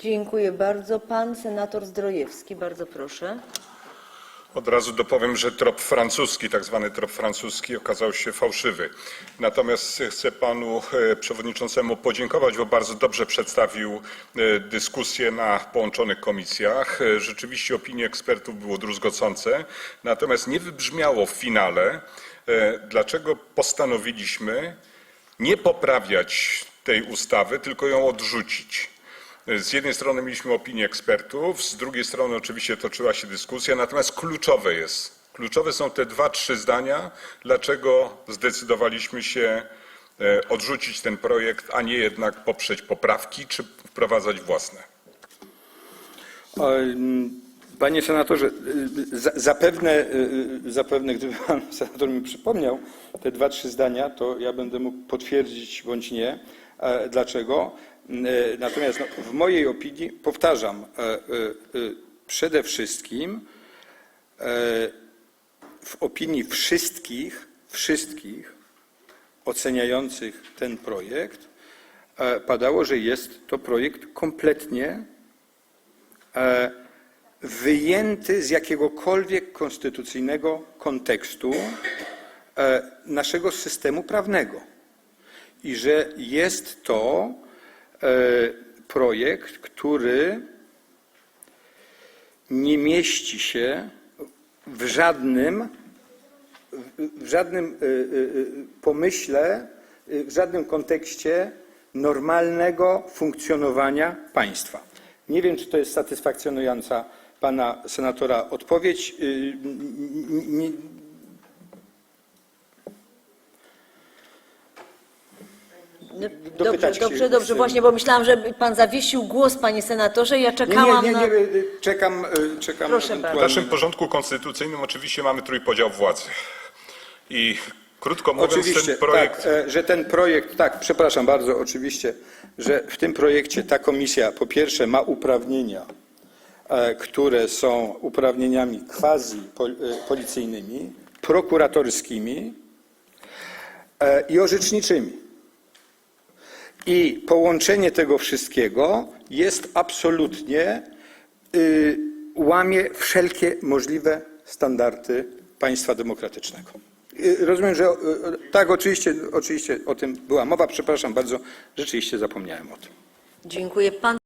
Dziękuję bardzo. Pan senator Zdrojewski, bardzo proszę. Od razu dopowiem, że trop francuski, tak zwany trop francuski okazał się fałszywy. Natomiast chcę panu e, przewodniczącemu podziękować, bo bardzo dobrze przedstawił e, dyskusję na połączonych komisjach. E, Rzeczywiście opinie ekspertów było druzgocące, natomiast nie wybrzmiało w finale, dlaczego postanowiliśmy nie poprawiać tej ustawy, tylko ją odrzucić. Z jednej strony mieliśmy opinię ekspertów, z drugiej strony oczywiście toczyła się dyskusja, natomiast kluczowe jest, kluczowe są te dwa, trzy zdania, dlaczego zdecydowaliśmy się e, odrzucić ten projekt, a nie jednak poprzeć poprawki czy wprowadzać własne. Em, Panie senatorze, za- zapewne, zapewne gdyby pan senator mi przypomniał te dwa, trzy zdania, to ja będę mógł potwierdzić bądź nie. E, Dlaczego? E, Natomiast no, w mojej opinii, powtarzam, e, przede wszystkim w opinii wszystkich, wszystkich oceniających ten projekt padało, że jest to projekt kompletnie wyjęty z jakiegokolwiek konstytucyjnego kontekstu naszego systemu prawnego i że jest to e, projekt, który nie mieści się w żadnym, w- żadnym y, y, pomyśle, w żadnym kontekście normalnego funkcjonowania państwa. Nie wiem, czy to jest satysfakcjonująca pana senatora odpowiedź. No, Dobrze, Dopytać się dobrze, dobrze, chcę. właśnie, bo myślałam, że pan zawiesił głos, panie senatorze. Ja Nie, czekałam nie, nie, nie, y, czekam, y, czekam Proszę W ewentualnie naszym na- porządku konstytucyjnym oczywiście mamy trójpodział władzy. I krótko mówiąc, Oczywiście, ten projekt tak, e, że ten projekt, tak, przepraszam bardzo, oczywiście, że w tym projekcie ta komisja po pierwsze ma uprawnienia, e, które są uprawnieniami quasi pol- e, policyjnymi, prokuratorskimi e, i orzeczniczymi. I połączenie tego wszystkiego jest absolutnie, y, łamie wszelkie możliwe standardy państwa demokratycznego. Y, Rozumiem, że y, y, tak, oczywiście, oczywiście o tym była mowa. Przepraszam bardzo, rzeczywiście zapomniałem o tym. Dziękuję. Pan